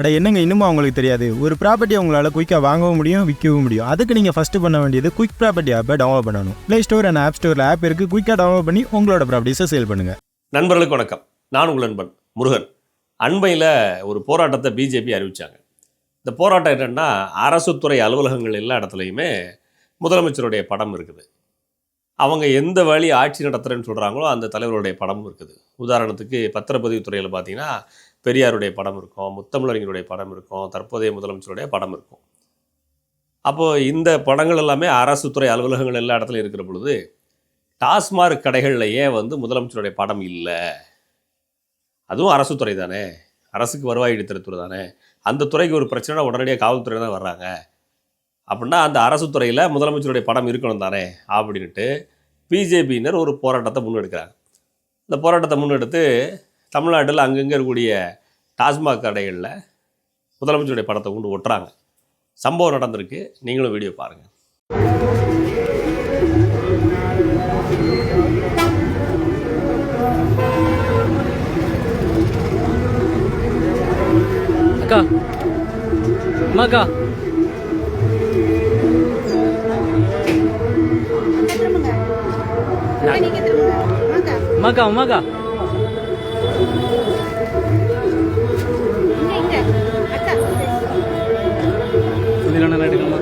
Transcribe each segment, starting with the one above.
அட என்னங்க இன்னுமா அவங்களுக்கு தெரியாது? ஒரு ப்ராப்பர்ட்டி உங்களால் குயிக்காக வாங்கவும் முடியும் விற்கவும் முடியும். அதுக்கு நீங்கள் ஃபஸ்ட்டு பண்ண வேண்டியது குயிக் ப்ராப்பர்ட்டி ஆப்பை டவுன்லோட் பண்ணணும். ப்ளே ஸ்டோர் அண்ட் ஆப் ஸ்டோரில் ஆப் இருக்குது குயிக்காக டவுன்லோட் பண்ணி உங்களோட ப்ராப்பர்ட்டிஸை சேல் பண்ணுங்கள் நண்பர்களுக்கு வணக்கம். நான் உங்கள் நண்பன் முருகன். அண்மையில் ஒரு போராட்டத்தை பிஜேபி அறிவித்தாங்க இந்த போராட்டம் என்னென்னா அரசுத்துறை அலுவலகங்கள் எல்லா இடத்துலையுமே முதலமைச்சருடைய படம் இருக்குது. அவங்க எந்த வழி ஆட்சி நடத்துகிறேன்னு சொல்கிறாங்களோ அந்த தலைவருடைய படமும் இருக்குது. உதாரணத்துக்கு பத்திரப்பதிவு துறையில் பார்த்தீங்கன்னா பெரியாருடைய படம் இருக்கும் முத்தமிழறிஞருடைய படம் இருக்கும் தற்போதைய முதலமைச்சருடைய படம் இருக்கும். அப்போது இந்த படங்கள் எல்லாமே அரசு துறை அலுவலகங்கள் எல்லா இடத்துலையும் இருக்கிற பொழுது டாஸ்மார்க் கடைகளில் ஏன் வந்து முதலமைச்சருடைய படம் இல்லை. அதுவும் அரசு துறை தானே. அரசுக்கு வருவாய் ஈட்டுத்துறை தானே. அந்த துறைக்கு ஒரு பிரச்சனை உடனடியாக காவல்துறை தான் வர்றாங்க. அப்படின்னா அந்த அரசு துறையில் முதலமைச்சருடைய படம் இருக்கணும் தானே அப்படின்ட்டு பிஜேபியினர் ஒரு போராட்டத்தை முன்னெடுக்கிறாங்க. இந்த போராட்டத்தை முன்னெடுத்து தமிழ்நாட்டில் அங்கங்கே இருக்கக்கூடிய டாஸ்மாக் கடைகளில் முதலமைச்சருடைய படத்தை கொண்டு ஒட்டுறாங்க. சம்பவம் நடந்திருக்கு. நீங்களும் வீடியோ பாருங்கள் அக்கா அம்மாக்கா உமாக்கா உமாக்கா சுதிலண்ணா எடுக்கணுமா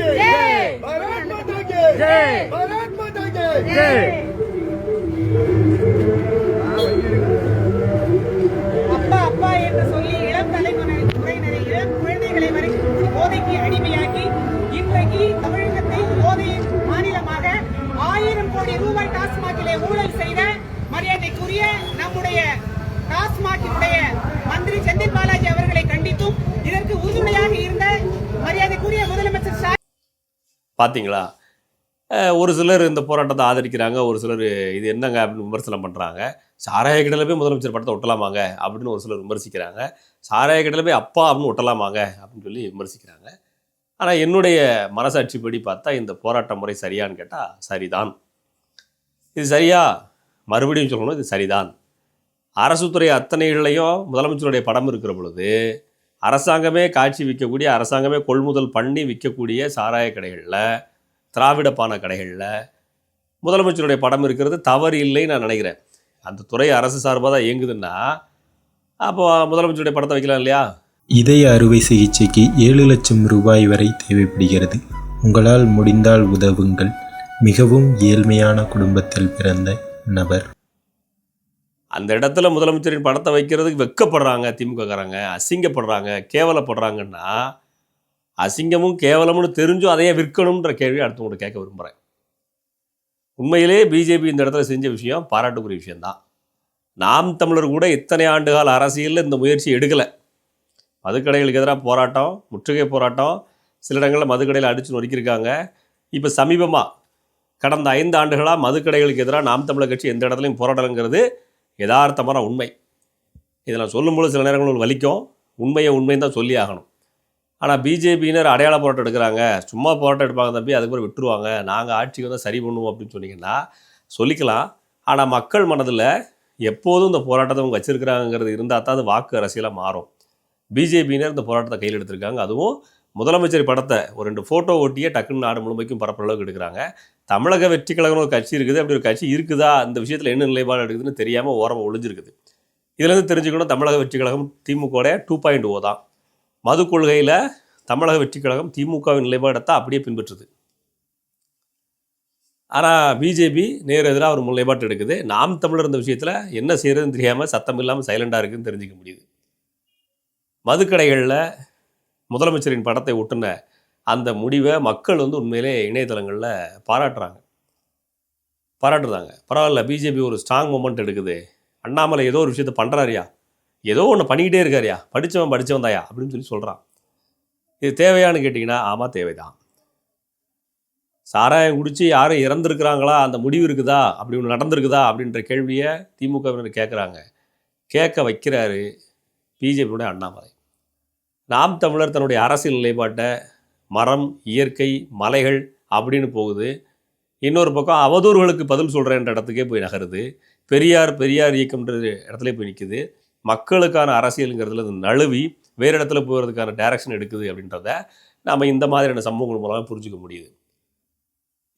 ஜெய் பாரத் மாதா கே ஜெய் டாஸ்மாகிலே ஊழல் செய்த மரியாதைக்குரிய நம்முடைய டாஸ்மாகினுடைய மந்திரி செந்தில் பாலாஜி அவர்களை கண்டித்தும் இதற்கு உறுதுணையாக இருந்த மரியாதைக்குரிய முதலமைச்சர் பாத்தீங்களா? ஒரு சிலர் இந்த போராட்டத்தை ஆதரிக்கிறாங்க ஒரு சிலர் இது என்னங்க அப்படின்னு விமர்சனம் பண்ணுறாங்க சாராய கடையில் போய் முதலமைச்சர் படத்தை ஒட்டலாமாங்க அப்படின்னு ஒரு சிலர் விமர்சிக்கிறாங்க. சாராய கடையில் போய் அப்பா அப்படின்னு ஒட்டலாமாங்க அப்படின்னு சொல்லி விமர்சிக்கிறாங்க. ஆனால் என்னுடைய மனசாட்சிப்படி பார்த்தா இந்த போராட்ட முறை சரியான்னு கேட்டால் சரிதான். இது சரியா? மறுபடியும் சொல்லணும் இது சரிதான். அரசு துறை அத்தனைகளையும் முதலமைச்சருடைய படம் இருக்கிற பொழுது அரசாங்கமே காட்சி விற்கக்கூடிய அரசாங்கமே கொள்முதல் பண்ணி விற்கக்கூடிய சாராய கடைகளில் திராவிட பான கடைகளில் முதலமைச்சருடைய படம் இருக்கிறது. தவறு இல்லைன்னு நான் நினைக்கிறேன். அந்த துறை அரசு சார்பாக தான் இயங்குதுன்னா அப்போ முதலமைச்சருடைய படத்தை வைக்கலாம் இல்லையா? இதய அறுவை சிகிச்சைக்கு ஏழு லட்சம் ரூபாய் வரை தேவைப்படுகிறது. உங்களால் முடிந்தால் உதவுங்கள். மிகவும் ஏழ்மையான குடும்பத்தில் பிறந்த நபர். அந்த இடத்துல முதலமைச்சரின் படத்தை வைக்கிறதுக்கு வெட்கப்படுறாங்க திமுகக்காரங்க அசிங்கப்படுறாங்க கேவலப்படுறாங்கன்னா அசிங்கமும் கேவலமும்னு தெரிஞ்சும் அதையே விற்கணுன்ற கேள்வி அடுத்தவங்க கேட்க விரும்புகிறேன் உண்மையிலே பிஜேபி இந்த இடத்துல செஞ்ச விஷயம் பாராட்டுக்குரிய விஷயந்தான் நாம் தமிழர் கூட இத்தனை ஆண்டுகால அரசியலில் இந்த முயற்சி எடுக்கலை. மதுக்கடைகளுக்கு எதிராக போராட்டம் முற்றுகை போராட்டம் சில இடங்களில் மதுக்கடையில் அடித்து நொறுக்கியிருக்காங்க. இப்போ சமீபமாக கடந்த ஐந்து ஆண்டுகளாக மதுக்கடைகளுக்கு எதிராக நாம் தமிழர் கட்சி எந்த இடத்துலையும் போராடலைங்கிறது யதார்த்தமான உண்மை. இதை நான் சொல்லும்போது சில நேரங்களில் வலிக்கும். உண்மையை உண்மைன்னு தான் சொல்லி ஆகணும். ஆனால் பிஜேபியினர் அடையாள போராட்டம் எடுக்கிறாங்க. சும்மா போராட்டம் எடுப்பாங்க தம்பி அதுக்கப்புறம் விட்டுருவாங்க. நாங்கள் ஆட்சிக்கு வந்து சரி பண்ணுவோம் அப்படின்னு சொன்னீங்கன்னா சொல்லிக்கலாம். ஆனால் மக்கள் மனதில் எப்போதும் இந்த போராட்டத்தை அவங்க வச்சுருக்கிறாங்கிறது இருந்தால் தான் அது வாக்கு அரசியலாக மாறும். பிஜேபியினர் இந்த போராட்டத்தை கையில் எடுத்திருக்காங்க. அதுவும் முதலமைச்சர் படத்தை ஒரு ரெண்டு ஃபோட்டோ ஒட்டியே டக்குன்னு நாடு முழுமைக்கும் பரப்புற அளவுக்கு எடுக்கிறாங்க. தமிழக வெற்றி கழகம் ஒரு கட்சி இருக்குது. அப்படி ஒரு கட்சி இருக்குதா? அந்த விஷயத்தில் என்ன நிலைப்பாடு எடுக்குதுன்னு தெரியாமல் ஓரமாக ஒளிஞ்சிருக்குது. இதுலேருந்து தெரிஞ்சுக்கணும் தமிழக வெற்றி கழகம் திமுகவோட டூ பாயிண்ட் ஓ oh தான். மது கொள்கையில் தமிழக வெற்றி கழகம் திமுகவின் நிலைப்பாடை தான் அப்படியே பின்பற்றுது. ஆனால் பிஜேபி நேர் எதிராக ஒரு நிலைப்பாட்டு எடுக்குது. நாம் தமிழர் இந்த விஷயத்தில் என்ன செய்கிறதுன்னு தெரியாமல் சத்தம் இல்லாமல் சைலண்டாக இருக்குதுன்னு தெரிஞ்சுக்க முடியுது. மதுக்கடைகளில் முதலமைச்சரின் படத்தை ஒட்டுன அந்த முடிவை மக்கள் வந்து உண்மையிலே இணையதளங்களில் பாராட்டுறாங்க. பாராட்டுறாங்க. பரவாயில்ல பிஜேபி ஒரு ஸ்ட்ராங் மூமெண்ட் எடுக்குது. அண்ணாமலை ஏதோ ஒரு விஷயத்தை பண்ணுறாருயா ஏதோ ஒன்று பண்ணிக்கிட்டே இருக்காருயா படித்தவன் படித்தவன் தாயா அப்படின்னு சொல்லி சொல்கிறான் இது தேவையான்னு கேட்டிங்கன்னா ஆமாம் தேவைதான். சாராயம் குடித்து யாரும் இறந்துருக்குறாங்களா? அந்த முடிவு இருக்குதா? அப்படி ஒன்று நடந்திருக்குதா? அப்படின்ற கேள்வியை திமுகவினர் கேட்குறாங்க கேட்க வைக்கிறாரு பிஜேபியுடைய அண்ணாமலை. நாம் தமிழர் தன்னுடைய அரசியல் நிலைப்பாட்டை மரம் இயற்கை மலைகள் அப்படின்னு போகுது. இன்னொரு பக்கம் அவதூறுகளுக்கு பதில் சொல்கிறேன்ற இடத்துக்கே போய் நகருது. பெரியார் பெரியார் இயக்கம்ன்ற இடத்துல போய் நிற்குது மக்களுக்கான அரசியலுங்கிறதுல நழுவி வேறு இடத்துல போகிறதுக்கான டைரக்ஷன் எடுக்குது அப்படின்றத நாம் இந்த மாதிரியான சம்பவங்கள் மூலமாக புரிஞ்சுக்க முடியுது.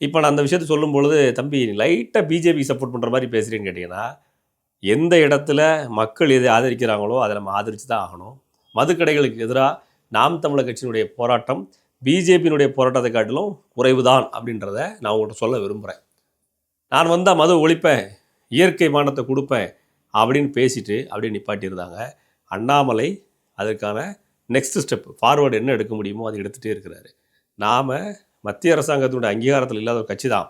இப்போ நான் அந்த விஷயத்தை சொல்லும் பொழுது தம்பி லைட்டாக பிஜேபி சப்போர்ட் பண்ணுற மாதிரி பேசுகிறேன்னு கேட்டிங்கன்னா எந்த இடத்துல மக்கள் எதை ஆதரிக்கிறாங்களோ அதை நம்ம ஆதரித்து தான் ஆகணும். மதுக்கடைகளுக்கு எதிராக நாம் தமிழர் கட்சியினுடைய போராட்டம் பிஜேபியினுடைய போராட்டத்தை காட்டிலும் குறைவு தான் அப்படின்றத நான் உங்கள்கிட்ட சொல்ல விரும்புகிறேன் நான் வந்தால் மது ஒழிப்பேன் இயற்கை மானத்தை கொடுப்பேன் அப்படின்னு பேசிட்டு அப்படியே நிப்பாட்டியிருந்தாங்க. அண்ணாமலை அதற்கான நெக்ஸ்ட் ஸ்டெப் ஃபார்வர்டு என்ன எடுக்க முடியுமோ அதை எடுத்துகிட்டே இருக்கிறாரு. நாம் மத்திய அரசாங்கத்தினுடைய அங்கீகாரத்தில் இல்லாத ஒரு கட்சி தான்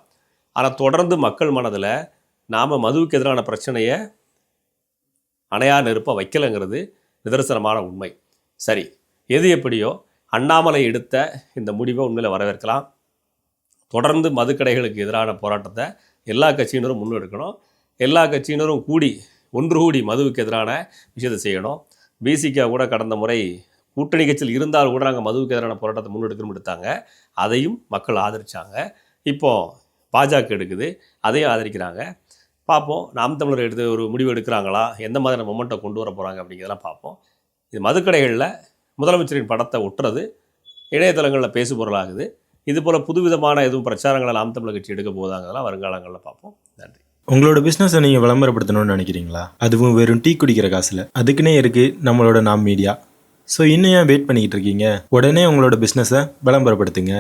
ஆனால் தொடர்ந்து மக்கள் மனதில் நாம் மதுவுக்கு எதிரான பிரச்சனையை அணையா நெருப்பாக வைக்கலைங்கிறது நிதர்சனமான உண்மை. சரி எது எப்படியோ அண்ணாமலை எடுத்த இந்த முடிவை உண்மையில் வரவேற்கலாம். தொடர்ந்து மதுக்கடைகளுக்கு எதிரான போராட்டத்தை எல்லா கட்சியினரும் முன்னெடுக்கணும். எல்லா கட்சியினரும் கூடி ஒன்று கூடி மதுவுக்கு எதிரான விஷயத்தை செய்யணும். பிசிகா கூட கடந்த முறை கூட்டணி கட்சியில் இருந்தால் கூட நாங்கள் மதுவுக்கு எதிரான போராட்டத்தை முன்னெடுக்கணும் எடுத்தாங்க. அதையும் மக்கள் ஆதரித்தாங்க இப்போது பாஜக எடுக்குது அதையும் ஆதரிக்கிறாங்க. பார்ப்போம். நாம் தமிழர் எடுத்து ஒரு முடிவு எடுக்கிறாங்களா? எந்த மாதிரியான மொமெண்ட்டை கொண்டு வர போகிறாங்க அப்படிங்கிறதெல்லாம் பார்ப்போம். இது மதுக்கடைகளில் முதலமைச்சரின் படத்தை ஒட்டுறது இணையதளங்களில் பேசு பொருளாகுது. இது போல் புதுவிதமான எதுவும் பிரச்சாரங்களை நாம் தமிழர் கட்சி எடுக்க போதாங்கிறதெல்லாம் வருங்காலங்களில் பார்ப்போம். நன்றி. உங்களோட பிஸ்னஸை நீங்கள் விளம்பரப்படுத்தணும்னு நினைக்கிறீங்களா? அதுவும் வெறும் டீ குடிக்கிற காசில். அதுக்குன்னே இருக்குது நம்மளோட நாம் மீடியா ஸோ இன்னும் ஏன் வெயிட் பண்ணிக்கிட்டு இருக்கீங்க? உடனே உங்களோட பிஸ்னஸை விளம்பரப்படுத்துங்க.